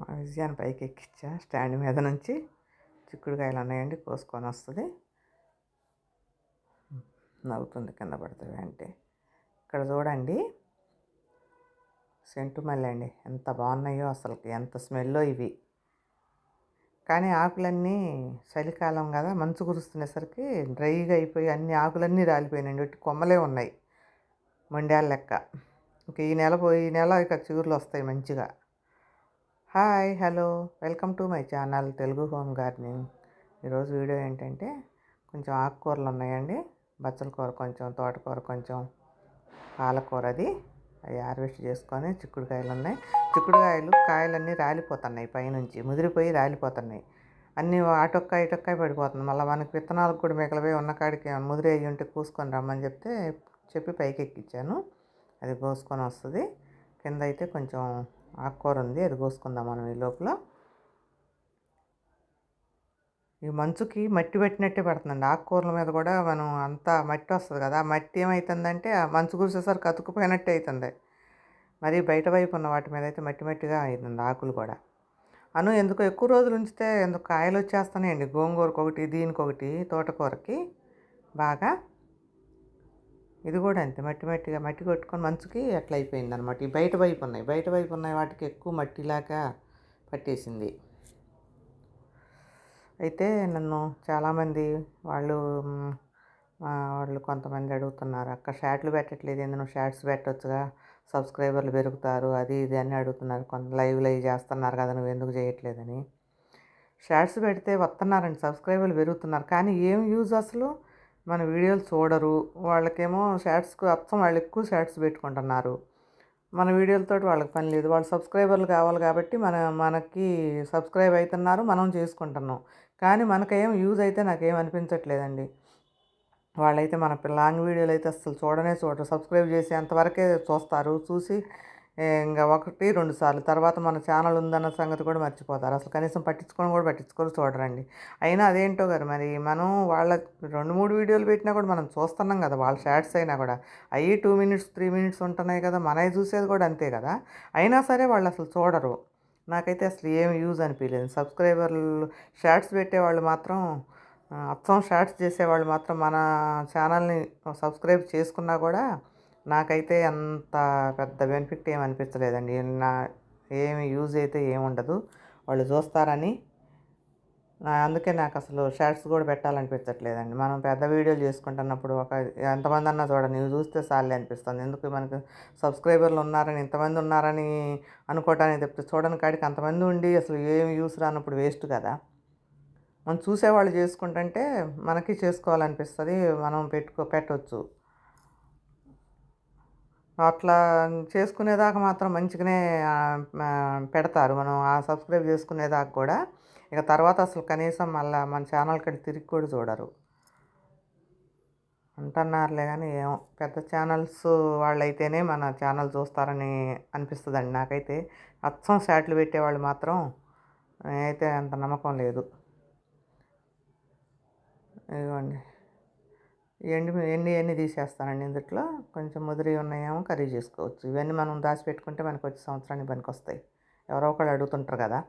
మా విజయాన్ని పైకి ఎక్కించా. స్టాండ్ మీద నుంచి చిక్కుడుకాయలు ఉన్నాయండి కోసుకొని వస్తుంది. నవ్వుతుంది కింద పడుతుంది అంటే. ఇక్కడ చూడండి సెంటు మల్లె అండి. ఎంత బాగున్నాయో అసలుకి ఎంత స్మెల్లో ఇవి. కానీ ఆకులన్నీ చలికాలం కదా మంచు కురుస్తునేసరికి డ్రైగా అయిపోయి అన్ని ఆకులన్నీ రాలిపోయినాయండి ఇటు కొమ్మలే ఉన్నాయి మొండాల లెక్క. ఇంక ఈ నెల పోయి ఈ నెల ఇక చిగురులు వస్తాయి మంచిగా. Hi hello. Welcome to my channel Telugu home gardening. ఈరోజు వీడియో ఏంటంటే కొంచెం ఆకుకూరలు ఉన్నాయండి. బచ్చల కూర కొంచెం తోటకూర కొంచెం పాలకూర అది. అవి హార్వెస్ట్ చేసుకొని చిక్కుడుకాయలు ఉన్నాయి. చిక్కుడుకాయలు కాయలన్నీ రాలిపోతున్నాయి పైనుంచి. ముదిరిపోయి రాలిపోతున్నాయి. అన్నీ అటొక్క ఇటొక్క పడిపోతుంది మళ్ళీ మనకి విత్తనాలకు కూడా మిగలపోయి ఉన్న కాడికి ముదిరి అయ్యి ఉంటే కూసుకొని రమ్మని చెప్తే చెప్పి పైకి ఎక్కించాను అది కోసుకొని వస్తుంది. కింద అయితే కొంచెం ఆకుకూర ఉంది అది కోసుకుందాం మనం ఈ లోపల. ఈ మంచుకి మట్టి పెట్టినట్టే పెడుతుందండి. ఆకుకూరల మీద కూడా మనం అంతా మట్టి వస్తుంది కదా మట్టి ఏమవుతుందంటే ఆ మంచు కురిసేసరికి అతుక్కుపోయినట్టే అవుతుంది మరి బయట వైపు ఉన్న వాటి మీద అయితే మట్టి మట్టిగా అవుతుంది ఆకులు కూడా. అను ఎందుకు ఎక్కువ రోజులు ఉంచితే ఎందుకు కాయలు వచ్చేస్తున్నాయండి. గోంగూరకు ఒకటి దీనికి ఒకటి తోటకూరకి బాగా ఇది కూడా అంతే. మట్టి మట్టిగా మట్టి కొట్టుకొని మంచుకి అట్లా అయిపోయింది అనమాట ఈ బయట వైపు ఉన్నాయి. బయట వైపు ఉన్నాయి. వాటికి ఎక్కువ మట్టిలాగా పట్టేసింది. అయితే నన్ను చాలామంది వాళ్ళు వాళ్ళు కొంతమంది అడుగుతున్నారు అక్క షార్ట్లు పెట్టట్లేదు. ఎందుకు నువ్వు షార్ట్స్ పెట్టొచ్చుగా? సబ్స్క్రైబర్లు పెరుగుతారు. అది ఇది అని అడుగుతున్నారు. కొంత లైవ్ లైవ్ చేస్తున్నారు కదా నువ్వు ఎందుకు చేయట్లేదని. షార్ట్స్ పెడితే వస్తున్నారండి సబ్స్క్రైబర్లు పెరుగుతున్నారు. కానీ ఏం యూజ్ అసలు? మన వీడియోలు చూడరు. వాళ్ళకేమో షార్ట్స్కు అర్థం వాళ్ళు ఎక్కువ షార్ట్స్ పెట్టుకుంటున్నారు. మన వీడియోలతో వాళ్ళకి పని లేదు. వాళ్ళు సబ్స్క్రైబర్లు కావాలి కాబట్టి మన మనకి సబ్స్క్రైబ్ అవుతున్నారు మనం చేసుకుంటున్నాం. కానీ మనకేం యూజ్ అయితే నాకేం అనిపించట్లేదండి. వాళ్ళైతే మన లాంగ్ వీడియోలు అయితే అసలు చూడనే చూడరు. సబ్స్క్రైబ్ చేసి అంతవరకే చూస్తారు. చూసి ఇంకా ఒకటి రెండు సార్లు. తర్వాత మన ఛానల్ ఉందన్న సంగతి కూడా మర్చిపోతారు. అసలు కనీసం పట్టించుకొని కూడా పట్టించుకొని చూడరండి. అయినా అదేంటో గారు మరి మనం వాళ్ళ రెండు మూడు వీడియోలు పెట్టినా కూడా మనం చూస్తున్నాం కదా వాళ్ళ షార్ట్స్ అయినా కూడా. అవి టూ మినిట్స్ త్రీ మినిట్స్ ఉంటున్నాయి కదా మనవి చూసేది కూడా అంతే కదా. అయినా సరే వాళ్ళు అసలు చూడరు. నాకైతే అసలు ఏం యూజ్ అనిపించలేదు సబ్స్క్రైబర్లు షార్ట్స్ పెట్టేవాళ్ళు మాత్రం అచ్చం షార్ట్స్ చేసేవాళ్ళు మాత్రం మన ఛానల్ని సబ్స్క్రైబ్ చేసుకున్నా కూడా నాకైతే అంత పెద్ద బెనిఫిట్ ఏమి అనిపించలేదండి. నా ఏమి యూజ్ అయితే ఏముండదు వాళ్ళు చూస్తారని. అందుకే నాకు అసలు షార్ట్స్ కూడా పెట్టాలనిపించట్లేదండి. మనం పెద్ద వీడియోలు చేసుకుంటున్నప్పుడు ఒక ఎంతమంది అన్నా చూడండి నువ్వు చూస్తే సాలే అనిపిస్తుంది. ఎందుకు మనకు సబ్స్క్రైబర్లు ఉన్నారని ఇంతమంది ఉన్నారని అనుకోవటానికి తప్పితే చూడని కాడికి అంతమంది ఉండి అసలు ఏం యూస్ రానప్పుడు వేస్ట్ కదా. మనం చూసేవాళ్ళు చేసుకుంటుంటే మనకి చేసుకోవాలనిపిస్తుంది. మనం పెట్టుకో పెట్టవచ్చు అట్లా చేసుకునేదాకా మాత్రం మంచిగానే పెడతారు. మనం ఆ సబ్స్క్రైబ్ చేసుకునేదాకా కూడా. ఇక తర్వాత అసలు కనీసం మళ్ళీ మన ఛానల్ కడి తిరిగి కూడా చూడరు. అంటున్నారులే కానీ ఏమో. పెద్ద ఛానల్స్ వాళ్ళైతేనే మన ఛానల్ చూస్తారని అనిపిస్తుందండి నాకైతే. అచ్చం షాట్లు పెట్టేవాళ్ళు మాత్రం అయితే అంత నమ్మకం లేదు. ఇదిగోండి. ఎండి ఎండి ఎన్ని తీసేస్తానండి ఇందుట్లో? కొంచెం ముదిరి ఉన్నాయేమో కర్రీ చేసుకోవచ్చు. ఇవన్నీ మనం దాచిపెట్టుకుంటే మనకు వచ్చే సంవత్సరానికి పనికి వస్తాయి ఎవరో ఒకళ్ళు అడుగుతుంటారు కదా.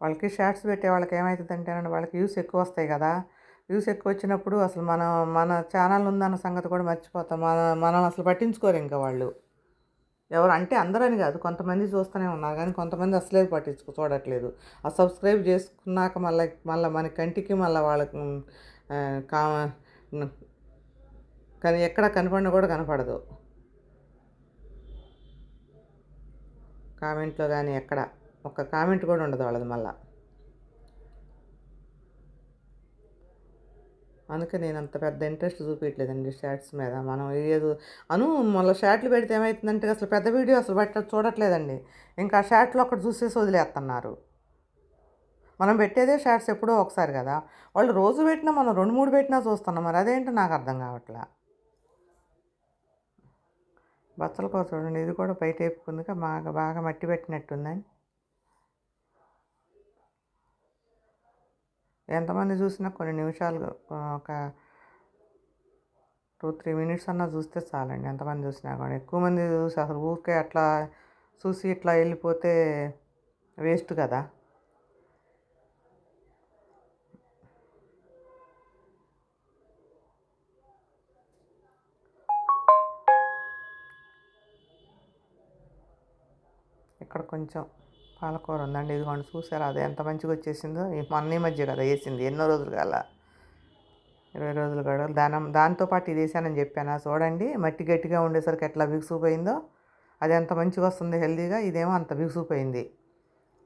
వాళ్ళకి షార్ట్స్ పెట్టే వాళ్ళకి ఏమవుతుందంటేనండి వాళ్ళకి వ్యూస్ ఎక్కువ వస్తాయి కదా. వ్యూస్ ఎక్కువ వచ్చినప్పుడు అసలు మన మన ఛానల్ ఉందన్న సంగతి కూడా మర్చిపోతాం. మన మనం అసలు పట్టించుకోరు ఇంకా వాళ్ళు. ఎవరు అంటే అందరని కాదు. కొంతమంది చూస్తూనే ఉన్నారు కానీ కొంతమంది అసలే పట్టించుకో చూడట్లేదు. ఆ సబ్స్క్రైబ్ చేసుకున్నాక మళ్ళీ మళ్ళీ మన కంటికి మళ్ళీ వాళ్ళకి కా కానీ ఎక్కడ కనపడినా కూడా కనపడదు. కామెంట్లో కానీ ఎక్కడ. ఒక్క కామెంట్ కూడా ఉండదు వాళ్ళది మళ్ళీ. అందుకే నేను అంత పెద్ద ఇంట్రెస్ట్ చూపించలేదండి షార్ట్స్ మీద. మనం ఏదో అను మళ్ళీ షార్ట్లు పెడితే ఏమవుతుందంటే అసలు పెద్ద వీడియో అసలు పెట్ట చూడట్లేదండి. ఇంకా ఆ షార్ట్లో ఒకటి చూసేసి వదిలేస్తున్నారు మనం పెట్టేదే షార్ట్స్ ఎప్పుడో ఒకసారి కదా. వాళ్ళు రోజు పెట్టినా మనం రెండు మూడు పెట్టినా చూస్తున్నాం. మరి అదేంటో నాకు అర్థం కావట్లా. బచ్చల కోసం చూడండి ఇది కూడా బయట వేపుకుందిగా బాగా బాగా మట్టి పెట్టినట్టుందని. ఎంతమంది చూసినా కొన్ని నిమిషాలు ఒక టూ త్రీ మినిట్స్ అన్నా చూస్తే చాలండి. ఎంతమంది చూసినా కానీ ఎక్కువ మంది చూసి అసలు ఊరికే అట్లా చూసి ఇట్లా వెళ్ళిపోతే వేస్ట్ కదా. ఇక్కడ కొంచెం పాలకూర ఉందండి. ఇదిగోండి చూసారా అది ఎంత మంచిగా వచ్చేసిందో. మొన్న ఈ మధ్య కదా వేసింది ఎన్నో రోజులు కాల. ఇరవై రోజులు గడవలు దాని దాంతోపాటు ఇది వేసానని చెప్పాను. చూడండి మట్టి గట్టిగా ఉండేసరికి ఎట్లా బిగుసుకుపోయిందో అది ఎంత మంచిగా వస్తుంది హెల్దీగా ఇదేమో అంత బిగుసుకుపోయింది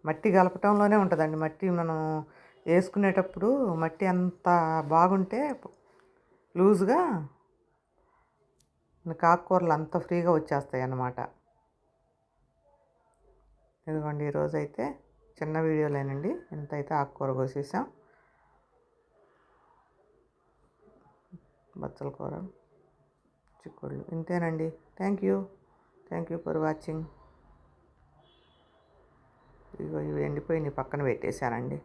మట్టి కలపటంలోనే ఉంటుందండి. మట్టి మనం వేసుకునేటప్పుడు మట్టి అంత బాగుంటే లూజ్గా కాకూరలు అంత ఫ్రీగా వచ్చేస్తాయి అన్నమాట ఇదిగోండి ఈరోజు అయితే చిన్న వీడియోలేనండి. ఇంత అయితే ఆకుకూర కోసేసాం బచ్చల కూర చిక్కుళ్ళు ఇంతేనండి. Thank you thank you for watching ఇగో ఇవి ఎండిపోయి పక్కన పెట్టేశానండి.